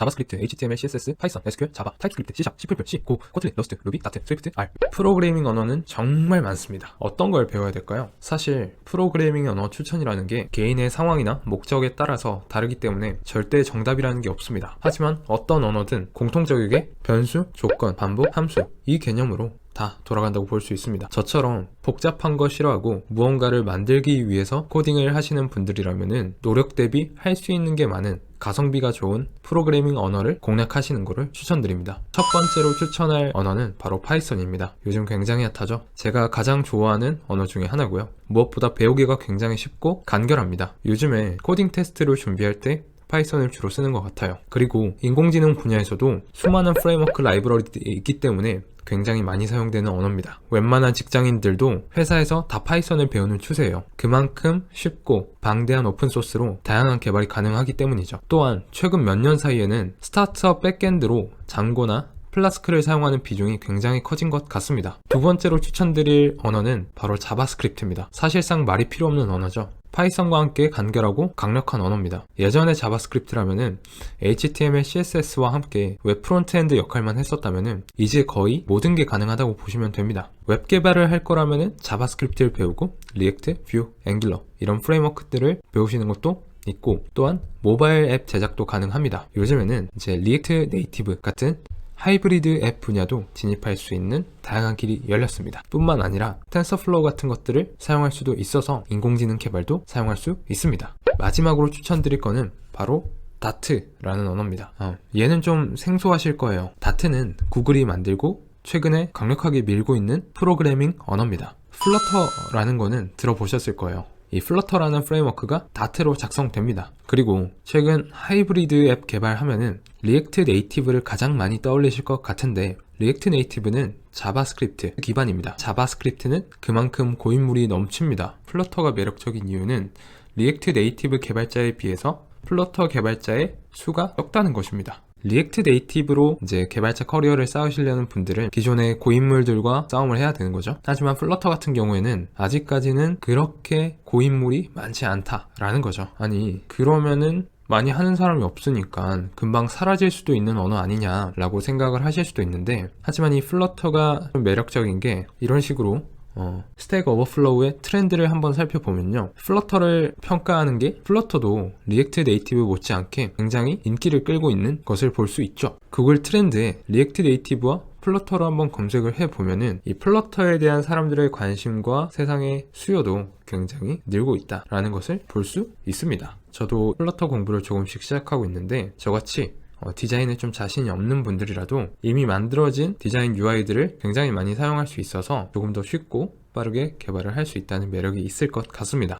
자바스크립트, HTML, CSS, 파이썬, SQL, 자바, 타입스크립트, C#, C++, C, 고, 코틀린, 러스트, 루비, 다트, 스위프트, R. 프로그래밍 언어는 정말 많습니다. 어떤 걸 배워야 될까요? 사실 프로그래밍 언어 추천이라는 게 개인의 상황이나 목적에 따라서 다르기 때문에 절대 정답이라는 게 없습니다. 하지만 어떤 언어든 공통적이게 변수, 조건, 반복, 함수 이 개념으로 다 돌아간다고 볼 수 있습니다. 저처럼 복잡한 거 싫어하고 무언가를 만들기 위해서 코딩을 하시는 분들이라면은 노력 대비 할 수 있는 게 많은 가성비가 좋은 프로그래밍 언어를 공략하시는 것을 추천드립니다. 첫 번째로 추천할 언어는 바로 파이썬입니다. 요즘 굉장히 핫하죠? 제가 가장 좋아하는 언어 중에 하나고요. 무엇보다 배우기가 굉장히 쉽고 간결합니다. 요즘에 코딩 테스트를 준비할 때 파이썬을 주로 쓰는 것 같아요. 그리고 인공지능 분야에서도 수많은 프레임워크 라이브러리들이 있기 때문에 굉장히 많이 사용되는 언어입니다. 웬만한 직장인들도 회사에서 다 파이썬을 배우는 추세예요. 그만큼 쉽고 방대한 오픈소스로 다양한 개발이 가능하기 때문이죠. 또한 최근 몇 년 사이에는 스타트업 백엔드로 장고나 플라스크를 사용하는 비중이 굉장히 커진 것 같습니다. 두 번째로 추천드릴 언어는 바로 자바스크립트입니다. 사실상 말이 필요 없는 언어죠. 파이썬과 함께 간결하고 강력한 언어입니다. 예전에 자바스크립트라면은 HTML, CSS와 함께 웹 프론트엔드 역할만 했었다면은 이제 거의 모든 게 가능하다고 보시면 됩니다. 웹 개발을 할 거라면은 자바스크립트를 배우고 리액트, 뷰, 앵귤러 이런 프레임워크들을 배우시는 것도 있고 또한 모바일 앱 제작도 가능합니다. 요즘에는 이제 리액트 네이티브 같은 하이브리드 앱 분야도 진입할 수 있는 다양한 길이 열렸습니다. 뿐만 아니라 텐서플로우 같은 것들을 사용할 수도 있어서 인공지능 개발도 사용할 수 있습니다. 마지막으로 추천드릴 거는 바로 다트라는 언어입니다. 어, 얘는 좀 생소하실 거예요. 다트는 구글이 만들고 최근에 강력하게 밀고 있는 프로그래밍 언어입니다. 플러터라는 거는 들어보셨을 거예요. 이 플러터라는 프레임워크가 다트로 작성됩니다. 그리고 최근 하이브리드 앱 개발하면은 리액트 네이티브를 가장 많이 떠올리실 것 같은데 리액트 네이티브는 자바스크립트 기반입니다. 자바스크립트는 그만큼 고인물이 넘칩니다. 플러터가 매력적인 이유는 리액트 네이티브 개발자에 비해서 플러터 개발자의 수가 적다는 것입니다. 리액트 네이티브로 이제 개발자 커리어를 쌓으시려는 분들은 기존의 고인물들과 싸움을 해야 되는 거죠. 하지만 플러터 같은 경우에는 아직까지는 그렇게 고인물이 많지 않다라는 거죠. 아니, 그러면은 많이 하는 사람이 없으니까 금방 사라질 수도 있는 언어 아니냐라고 생각을 하실 수도 있는데 하지만 이 플러터가 좀 매력적인 게 이런 식으로 어, 스택 오버플로우의 트렌드를 한번 살펴보면요. 플러터를 평가하는 게 플러터도 리액트 네이티브 못지않게 굉장히 인기를 끌고 있는 것을 볼 수 있죠. 구글 트렌드에 리액트 네이티브와 플러터로 한번 검색을 해보면은 이 플러터에 대한 사람들의 관심과 세상의 수요도 굉장히 늘고 있다라는 것을 볼 수 있습니다. 저도 플러터 공부를 조금씩 시작하고 있는데 저같이 어, 디자인에 좀 자신이 없는 분들이라도 이미 만들어진 디자인 UI들을 굉장히 많이 사용할 수 있어서 조금 더 쉽고 빠르게 개발을 할 수 있다는 매력이 있을 것 같습니다.